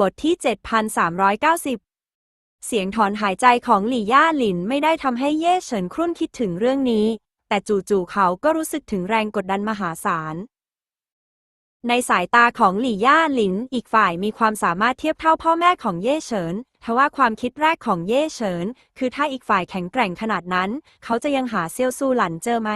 บทที่ 7390 เสียงถอนหายใจของหลี่ย่าหลินไม่ได้ทำให้เย่เฉินครุ่นคิดถึงเรื่องนี้ แต่จู่ๆเขาก็รู้สึกถึงแรงกดดันมหาศาล ในสายตาของหลี่ย่าหลินอีกฝ่ายมีความสามารถเทียบเท่าพ่อแม่ของเย่เฉินทว่าความคิดแรกของเย่เฉิน คือถ้าอีกฝ่ายแข็งแกร่งขนาดนั้น เขาจะยังหาเซียวซูหลันเจอไหม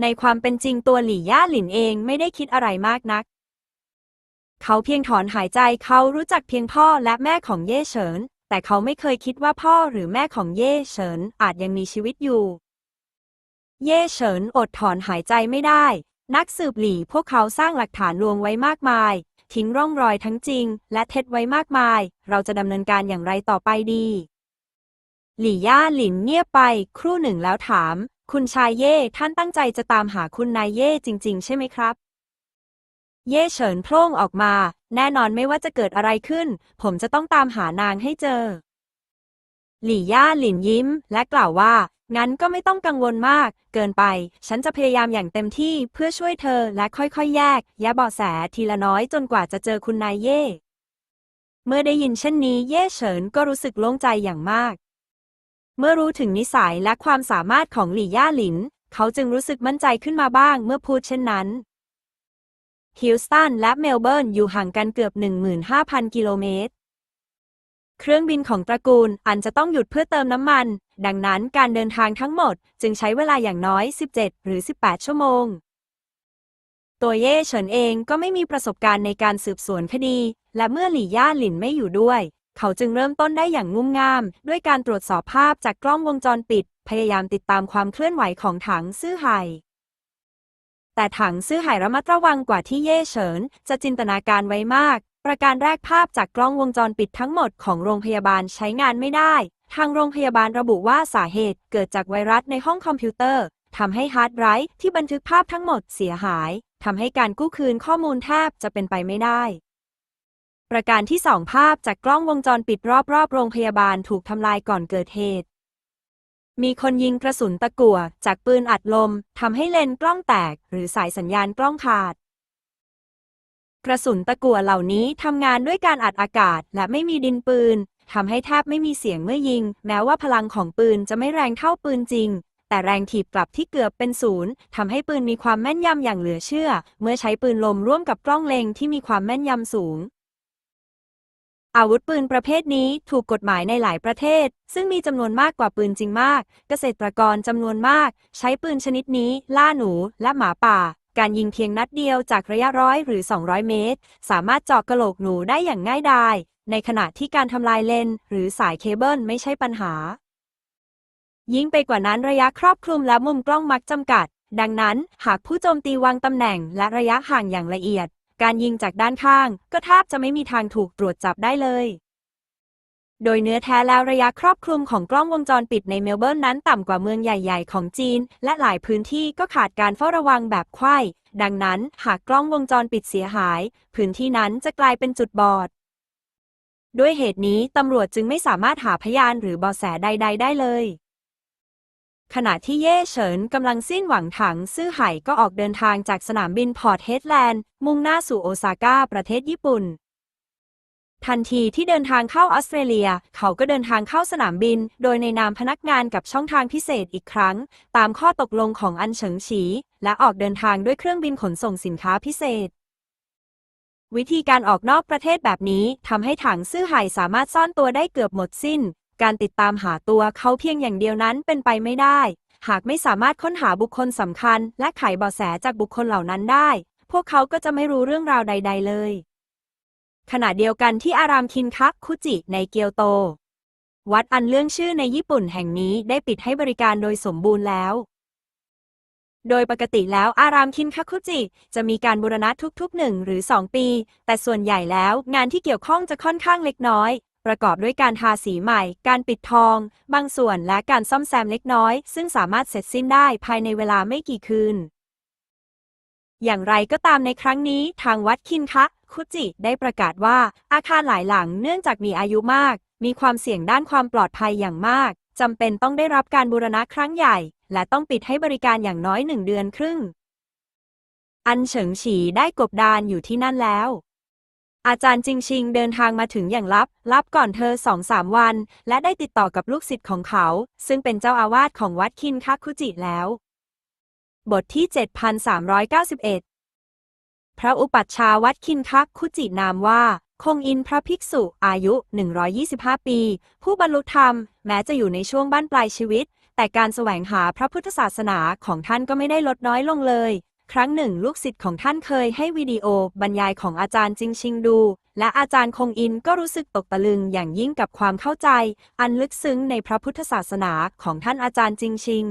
ในความเป็นจริงตัวหลี่ย่าหลินเองไม่ได้คิดอะไรมากนัก เขาเพียงถอนหายใจเขารู้จักเพียงพ่อและแม่ของเย่เฉิน แต่เขาไม่เคยคิดว่าพ่อหรือแม่ของเย่เฉินอาจยังมีชีวิตอยู่ เย่เฉินอดถอนหายใจไม่ได้ นักสืบหลี่พวกเขาสร้างหลักฐานลวงไว้มากมาย ทิ้งร่องรอยทั้งจริง และเท็จไว้มากมาย เราจะดำเนินการอย่างไรต่อไปดี หลี่ย่าหลินเงียบไปครู่หนึ่งแล้วถาม คุณชายเย่ท่านตั้งใจจะตามหาคุณนายเย่จริง ๆ ใช่ไหมครับ เย่เฉินโพล่งออกมา แน่นอนไม่ว่าจะเกิดอะไรขึ้น ผมจะต้องตามหานางให้เจอ หลี่ย่าหลินยิ้ม และกล่าวว่า งั้นก็ไม่ต้องกังวลมาก เกินไป ฉันจะพยายามอย่างเต็มที่เพื่อช่วยเธอและค่อยๆ แยกแยะเบาะแสทีละน้อยจนกว่าจะเจอคุณนายเย่เมื่อได้ยินเช่นนี้เย่เฉินก็รู้สึกโล่งใจอย่างมาก เมื่อรู้ถึงนิสัยและความสามารถของหลี่ย่าหลิน เขาจึงรู้สึกมั่นใจขึ้นมาบ้างเมื่อพูดเช่นนั้น ฮิลสตันและเมลเบิร์นอยู่ห่างกันเกือบ 15,000 กิโลเมตร เครื่องบินของตระกูลอันจะต้องหยุดเพื่อเติมน้ำมัน ดังนั้นการเดินทางทั้งหมดจึงใช้เวลาอย่างน้อย 17 หรือ 18 ชั่วโมง ตัวเย่เฉินเองก็ไม่มีประสบการณ์ในการสืบสวนคดี และเมื่อหลี่ย่าหลินไม่อยู่ด้วย เขาจึงเริ่มต้นได้อย่างงุ่มง่าม ด้วยการตรวจสอบภาพจากกล้องวงจรปิด พยายามติดตามความเคลื่อนไหวของถังซื่อไห่ แต่ถังซื่อไห่ระมัดระวังกว่าที่เย่เฉิน จะจินตนาการไว้มาก ประการแรกภาพจากกล้องวงจรปิดทั้งหมดของโรงพยาบาลใช้งานไม่ได้ ทางโรงพยาบาลระบุว่าสาเหตุเกิดจากไวรัสในห้องคอมพิวเตอร์ทำให้ฮาร์ดไดรฟ์ที่บันทึกภาพทั้งหมดเสียหายทำให้การกู้คืนข้อมูลแทบจะเป็นไปไม่ได้ ประการที่สองภาพจากกล้องวงจรปิดรอบๆ โรงพยาบาลถูกทำลายก่อนเกิดเหตุ มีคนยิงกระสุนตะกั่วจากปืนอัดลมทำให้เลนส์กล้องแตก หรือสายสัญญาณกล้องขาด กระสุนตะกั่วเหล่านี้ทำงานด้วยการอัดอากาศและไม่มีดินปืนทำให้แทบไม่มีเสียงเมื่อยิง แม้ว่าพลังของปืนจะไม่แรงเท่าปืนจริง แต่แรงถีบกลับที่เกือบเป็นศูนย์ทำให้ปืนมีความแม่นยำอย่างเหลือเชื่อ เมื่อใช้ปืนลมร่วมกับกล้องเล็งที่มีความแม่นยำสูง อาวุธปืนประเภทนี้ถูกกฎหมายในหลายประเทศ ซึ่งมีจำนวนมากกว่าปืนจริงมาก เกษตรกรจำนวนมาก ใช้ปืนชนิดนี้ล่าหนูและหมาป่า การยิงเพียงนัดเดียวจากระยะร้อยหรือ 200 เมตร สามารถเจาะกระโหลกหนูได้อย่างง่ายดาย ในขณะที่การทำลายเลน หรือสายเคเบิลไม่ใช่ปัญหา ยิ่งไปกว่านั้นระยะครอบคลุมและมุมกล้องมักจำกัด ดังนั้นหากผู้โจมตีวางตำแหน่งและระยะห่างอย่างละเอียด การยิงจากด้านข้าง ก็แทบจะไม่มีทางถูกตรวจจับได้เลย โดยเนื้อแท้แล้วระยะครอบคลุมของกล้องวงจรปิดในเมลเบิร์นนั้นต่ำกว่าเมืองใหญ่ ๆ ของจีน และหลายพื้นที่ก็ขาดการเฝ้าระวังแบบไข้ดังนั้นหากกล้องวงจรปิดเสียหาย พื้นที่นั้นจะกลายเป็นจุดบอดด้วยเหตุนี้ตำรวจจึงไม่สามารถหาพยานหรือเบาะแสใด ๆ ได้เลย ขณะที่เย่เฉินกำลังสิ้นหวังถังซื่อไห่ก็ออกเดินทางจากสนามบินพอร์ตเฮดแลนด์ มุ่งหน้าสู่โอซาก้าประเทศญี่ปุ่น ทันทีที่เดินทางเข้าออสเตรเลีย เขาก็เดินทางเข้าสนามบิน โดยในนามพนักงานกับช่องทางพิเศษอีกครั้ง ตามข้อตกลงของอันเฉิงฉี และออกเดินทางด้วยเครื่องบินขนส่งสินค้าพิเศษวิธีการออกนอกประเทศแบบนี้ทำให้ถังซื่อไห่สามารถซ่อนตัวได้เกือบหมดสิ้น การติดตามหาตัวเขาเพียงอย่างเดียวนั้นเป็นไปไม่ได้ หากไม่สามารถค้นหาบุคคลสำคัญ และไขเบาะแสจากบุคคลเหล่านั้นได้ พวกเขาก็จะไม่รู้เรื่องราวใด ๆ เลย ขณะเดียวกันที่อารามคินคักคุจิในเกียวโต วัดอันเรื่องชื่อในญี่ปุ่นแห่งนี้ได้ปิดให้บริการโดยสมบูรณ์แล้วโดยปกติแล้วอารามคินคักคุจิ จะมีการบูรณะทุกๆหนึ่งหรือ 2 ปี แต่ส่วนใหญ่แล้วงานที่เกี่ยวข้องจะค่อนข้างเล็กน้อย ประกอบด้วยการทาสีใหม่ การปิดทอง บางส่วนและการซ่อมแซมเล็กน้อย ซึ่งสามารถเสร็จสิ้นได้ภายในเวลาไม่กี่คืน อย่างไรก็ตามในครั้งนี้ทางวัดคินคะ คุจิได้ประกาศว่าอาคารหลายหลังเนื่องจากมีอายุมาก มีความเสี่ยงด้านความปลอดภัยอย่างมากจำเป็นต้องได้รับการบูรณะครั้งใหญ่ และต้องปิดให้บริการอย่างน้อยหนึ่งเดือนครึ่ง อันเฉิงฉีได้กบดานอยู่ที่นั่นแล้ว อาจารย์จิงชิงเดินทางมาถึงอย่างลับ ลับก่อนเธอสองสามวัน และได้ติดต่อกับลูกศิษย์ของเขา ซึ่งเป็นเจ้าอาวาสของวัดคินคักคุจิแล้ว บทที่ 7391 พระอุปัชฌาย์วัดคินคักคุจินามว่าคงอินพระภิกษุอายุ 125 ปี ผู้บรรลุธรรม แม้จะอยู่ในช่วงบ้านปลายชีวิต แต่การแสวงหาพระพุทธศาสนาของท่านก็ไม่ได้ลดน้อยลงเลย ครั้งหนึ่งลูกศิษย์ของท่านเคยให้วิดีโอบรรยายของอาจารย์จิงชิงดู และอาจารย์คงอินก็รู้สึกตกตะลึงอย่างยิ่งกับความเข้าใจ อันลึกซึ้งในพระพุทธศาสนาของท่านอาจารย์จิงชิง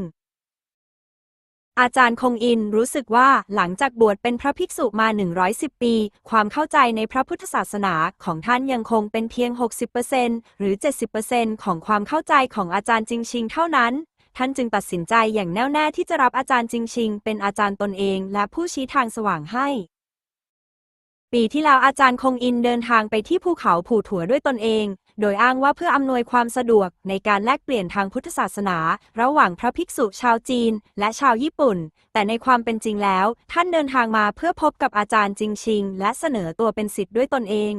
อาจารย์คงอินรู้สึกว่าหลังจากบวชเป็นพระภิกษุมา 110 ปี ความเข้าใจในพระพุทธศาสนาของท่านยังคงเป็นเพียง 60%หรือ 70%ของความเข้าใจของอาจารย์จิงชิงเท่านั้น ท่านจึงตัดสินใจอย่างแน่วแน่ที่จะรับอาจารย์จิงชิง เป็นอาจารย์ตนเองและผู้ชี้ทางสว่างให้ ปีที่แล้วอาจารย์คงอินเดินทางไปที่ภูเขาผู่ถัวด้วยตนเอง โดยอ้างว่าเพื่ออำนวยความสะดวกในการแลกเปลี่ยนทางพุทธศาสนา ระหว่างพระภิกษุชาวจีน และชาวญี่ปุ่น แต่ในความเป็นจริงแล้ว ท่านเดินทางมาเพื่อพบกับอาจารย์จิงชิง และเสนอตัวเป็นศิษย์ด้วยตนเอง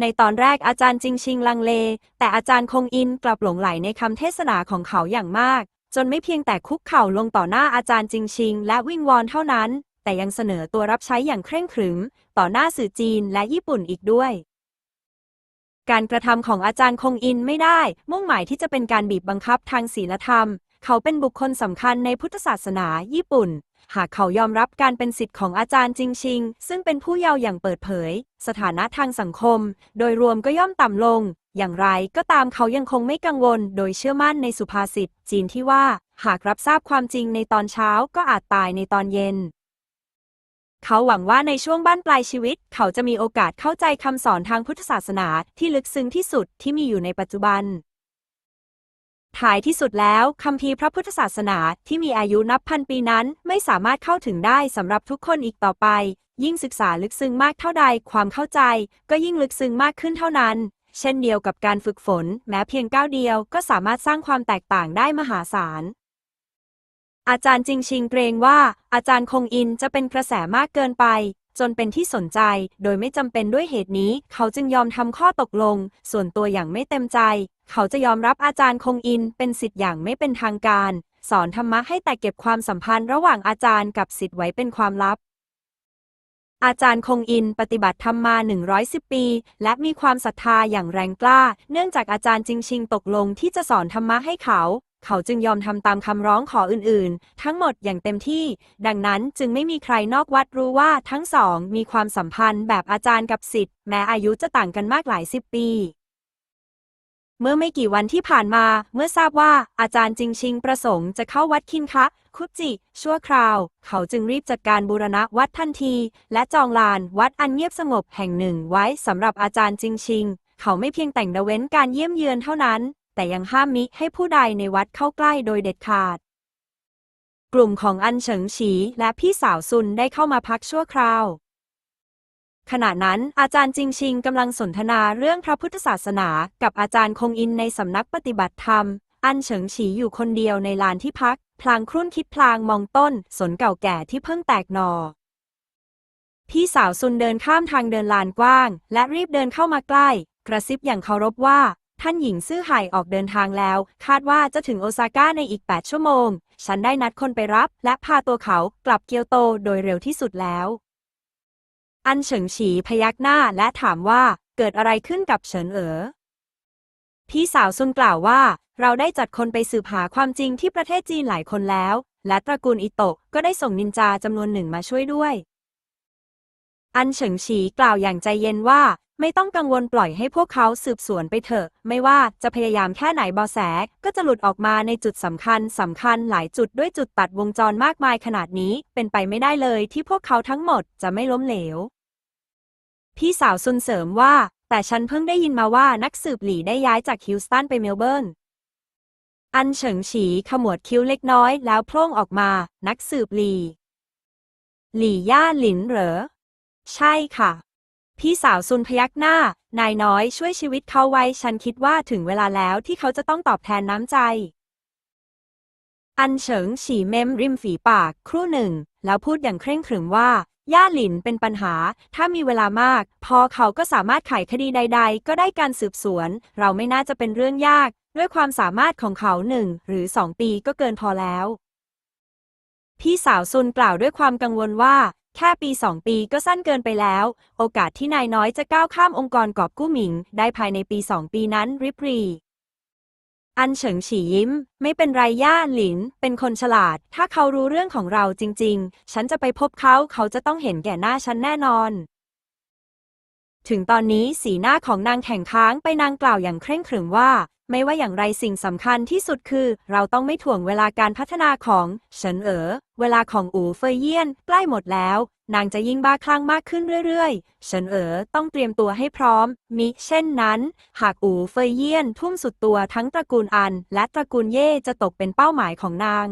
ในตอนแรกอาจารย์จิงชิงลังเล แต่อาจารย์คงอินกลับหลงไหลในคำเทศนาของเขาอย่างมาก จนไม่เพียงแต่คุกเข่าลงต่อหน้าอาจารย์จิงชิง และวิงวอนเท่านั้น แต่ยังเสนอตัวรับใช้อย่างเคร่งขรึม ต่อหน้าสื่อจีนและญี่ปุ่นอีกด้วย การกระทำของอาจารย์คงอินไม่ได้ มุ่งหมายที่จะเป็นการบีบบังคับทางศีลธรรม เขาเป็นบุคคลสำคัญในพุทธศาสนาญี่ปุ่น หากเขายอมรับการเป็นสิทธิ์ของอาจารย์จิงชิง ซึ่งเป็นผู้เยาว์อย่างเปิดเผย สถานะทางสังคม โดยรวมก็ย่อมต่ำลง อย่างไรก็ตามเขายังคงไม่กังวล โดยเชื่อมั่นในสุภาษิตจีนที่ว่า หากรับทราบความจริงในตอนเช้าก็อาจตายในตอนเย็นเขาหวังว่าในช่วงบ้านปลายชีวิต เขาจะมีโอกาสเข้าใจคำสอนทางพุทธศาสนาที่ลึกซึ้งที่สุดที่มีอยู่ในปัจจุบัน ท้ายที่สุดแล้วคัมภีร์พระพุทธศาสนาที่มีอายุนับพันปีนั้น ไม่สามารถเข้าถึงได้สำหรับทุกคนอีกต่อไป ยิ่งศึกษาลึกซึ้งมากเท่าใดความเข้าใจ ก็ยิ่งลึกซึ้งมากขึ้นเท่านั้น เช่นเดียวกับการฝึกฝน แม้เพียงก้าวเดียวก็สามารถสร้างความแตกต่างได้มหาศาลอาจารย์จิงชิงเกรงว่า อาจารย์คงอินจะเป็นกระแสมากเกินไป จนเป็นที่สนใจ โดยไม่จำเป็นด้วยเหตุนี้ เขาจึงยอมทำข้อตกลง ส่วนตัวอย่างไม่เต็มใจ เขาจะยอมรับอาจารย์คงอิน เป็นสิทธิ์อย่างไม่เป็นทางการ สอนธรรมะให้แต่เก็บความสัมพันธ์ระหว่างอาจารย์กับสิทธิ์ไว้เป็นความลับอาจารย์คงอินปฏิบัติธรรมมา 110 ปี และมีความศรัทธาอย่างแรงกล้า เนื่องจากอาจารย์จิงชิงตกลงที่จะสอนธรรมะให้เขา เขาจึงยอมทำตามคำร้องขออื่นๆ ทั้งหมดอย่างเต็มที่ ดังนั้นจึงไม่มีใครนอกวัดรู้ว่าทั้งสองมีความสัมพันธ์แบบอาจารย์กับศิษย์แม้อายุจะต่างกันมากหลายสิบปี เมื่อไม่กี่วันที่ผ่านมา เมื่อทราบว่าอาจารย์จิงชิงประสงค์จะเข้าวัดคินคะ คุจิ ชั่วคราว เขาจึงรีบจัดการบูรณะวัดทันที และจองลานวัดอันเงียบสงบแห่งหนึ่งไว้สำหรับอาจารย์จิงชิงเขาไม่เพียงแต่งดเว้นการเยี่ยมเยือนเท่านั้น แต่ยังห้ามมิให้ผู้ใดในวัดเข้าใกล้โดยเด็ดขาด กลุ่มของอันเฉิงฉี และพี่สาวซุนได้เข้ามาพักชั่วคราว ขณะนั้นอาจารย์จิงชิงกำลังสนทนาเรื่องพระพุทธศาสนา กับอาจารย์คงอินในสำนักปฏิบัติธรรม อันเฉิงฉีอยู่คนเดียวในลานที่พัก พลางครุ่นคิดพลางมองต้น สนเก่าแก่ที่เพิ่งแตกหนอพี่สาวซุนเดินข้ามทางเดินลานกว้าง และรีบเดินเข้ามาใกล้ กระซิบอย่างเคารพว่า ท่านหญิงซื่อไห่ออกเดินทางแล้ว คาดว่าจะถึงโอซาก้าในอีก 8 ชั่วโมง ฉันได้นัดคนไปรับ และพาตัวเขากลับเกียวโตโดยเร็วที่สุดแล้ว อันเฉิงฉีพยักหน้าและถามว่าเกิดอะไรขึ้นกับเฉินเอ๋อ พี่สาวซุนกล่าวว่า เราได้จัดคนไปสืบหาความจริงที่ประเทศจีนหลายคนแล้ว และตระกูลอิโตะก็ได้ส่งนินจาจำนวนหนึ่งมาช่วยด้วยอันเฉิงฉีกล่าวอย่างใจเย็นว่า ไม่ต้องกังวลปล่อยให้พวกเขาสืบสวนไปเถอะ ไม่ว่าจะพยายามแค่ไหนบอแส ก็จะหลุดออกมาในจุดสำคัญสำคัญหลายจุดด้วยจุดตัดวงจรมากมายขนาดนี้ เป็นไปไม่ได้เลยที่พวกเขาทั้งหมดจะไม่ล้มเหลว พี่สาวซุนเสริมว่า แต่ฉันเพิ่งได้ยินมาว่านักสืบหลี่ได้ย้ายจากฮิวสตันไปเมลเบิร์นอันเฉิงฉีขมวดคิ้วเล็กน้อยแล้วโพล่งออกมา นักสืบหลี่หลี่ย่าหลินเหรอ ใช่ค่ะ พี่สาวซุนพยักหน้า นายน้อยช่วยชีวิตเขาไว้ ฉันคิดว่าถึงเวลาแล้วที่เขาจะต้องตอบแทนน้ำใจ อันเฉิงฉีเม้มริมฝีปาก ครู่หนึ่ง แล้วพูดอย่างเคร่งขรึมว่า ย่าหลินเป็นปัญหา ถ้ามีเวลามาก พอเขาก็สามารถไขคดีใด ๆ ก็ได้การสืบสวน เราไม่น่าจะเป็นเรื่องยาก ด้วยความสามารถของเขาหนึ่งหรือสองปีก็เกินพอแล้วพี่สาวซุนกล่าวด้วยความกังวลว่า แค่ปีสองปีก็สั้นเกินไปแล้ว โอกาสที่นายน้อยจะก้าวข้ามองค์กรกอบกู้หมิง ได้ภายในปีสองปีนั้นริบรี อันเฉิงฉียิ้ม ไม่เป็นไรย่าหลิน เป็นคนฉลาด ถ้าเขารู้เรื่องของเราจริง ๆ ฉันจะไปพบเขาเขาจะต้องเห็นแก่หน้าฉันแน่นอน ถึงตอนนี้สีหน้าของนางแข่งค้างไปนางกล่าวอย่างเคร่งขรึมว่า ไม่ว่าอย่างไรสิ่งสำคัญที่สุดคือ เราต้องไม่ถ่วงเวลาการพัฒนาของเฉินเอ๋อ เวลาของอูเฟยเยี่ยนใกล้หมดแล้ว นางจะยิ่งบ้าคลั่งมากขึ้นเรื่อยๆเฉินเอ๋อต้องเตรียมตัวให้พร้อม มิเช่นนั้น หากอูเฟยเยี่ยนทุ่มสุดตัวทั้งตระกูลอัน และตระกูลเย่จะตกเป็นเป้าหมายของนาง